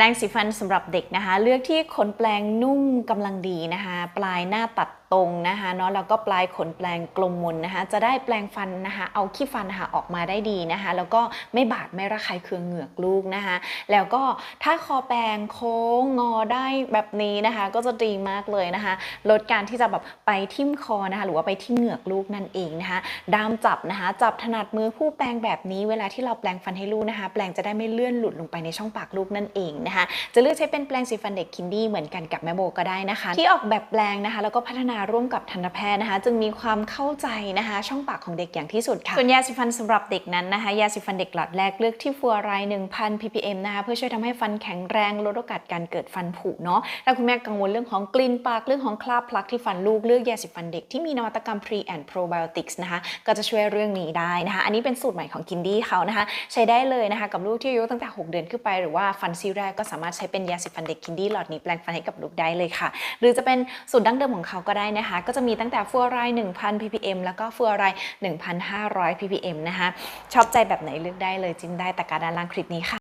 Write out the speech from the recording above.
แปรงสีฟันสำหรับเด็กนะคะ เลือกที่ขนแปรงนุ่มกำลังดีนะคะ ปลายหน้าตัดตรงนะคะเนาะแล้วก็ปลายขนแปรงกลมมนนะคะ จะได้แปรงฟันนะคะ เอาขี้ฟันนะคะออกมาได้ดีนะคะ แล้วก็ไม่บาดไม่ระคายเคืองเหงือกลูกนะคะ แล้วก็ถ้าคอแปรงโค้งงอได้แบบนี้นะคะ ก็จะดีมากเลยนะคะ ลดการที่จะแบบไปทิ่มคอนะคะ หรือว่าไปที่เหงือกลูกนั่นเองนะคะด้ามจับนะคะ จับถนัดมือผู้แปรงแบบนี้เวลาที่เราแปรงฟันให้ลูกนะคะ แปรงจะได้ไม่เลื่อนหลุดลงไปในช่องปากลูกนั่นเองนะคะจะเลือกใช้เป็นแปรงสีฟันเด็กคินดี้เหมือนกันกับแม่โบก็ได้นะคะ ที่ออกแบบแปรงนะคะ แล้วก็พัฒนาร่วมกับทันตแพทย์นะคะ จึงมีความเข้าใจนะคะ ช่องปากของเด็กอย่างที่สุดค่ะส่วนยาสีฟันสำหรับเด็กนั้นนะคะยาสีฟันเด็กหลอดแรกเลือกที่ฟัวไรด์1,000 ppm นะคะเพื่อช่วยทำให้ฟันแข็งแรงลดโอกาสการเกิดฟันผุเนาะถ้าคุณแม่กังวลเรื่องของกลิ่นปากเรื่องของคราบพลักที่ฟันลูกเลือกยาสีฟันเด็กที่มีนวัตกรรม pre and probiotics นะคะก็จะช่วยเรื่องนี้ได้นะคะอันนี้เป็นสูตรใหม่ของกินดี้เขานะคะใช้ได้เลยนะคะกับลูกที่อายุตั้งแต่ 6 เดือนขึ้นไปหรือว่าฟันซี่แรกก็สามารถใช้เป็นยาสีฟันเด็กคินดี้หลอดนี้แปลงฟันให้กับลูกได้เลยค่ะ หรือจะเป็นสูตรดั้งเดิมของเขาก็ได้นะคะ ก็จะมีตั้งแต่ฟัวไรด์1,000 ppm แล้วก็ฟัวไรด์1,500 ppm นะคะ ชอบใจแบบไหนเลือกได้เลยจิ้มได้แต่การด้านล่างคลิปนี้ค่ะ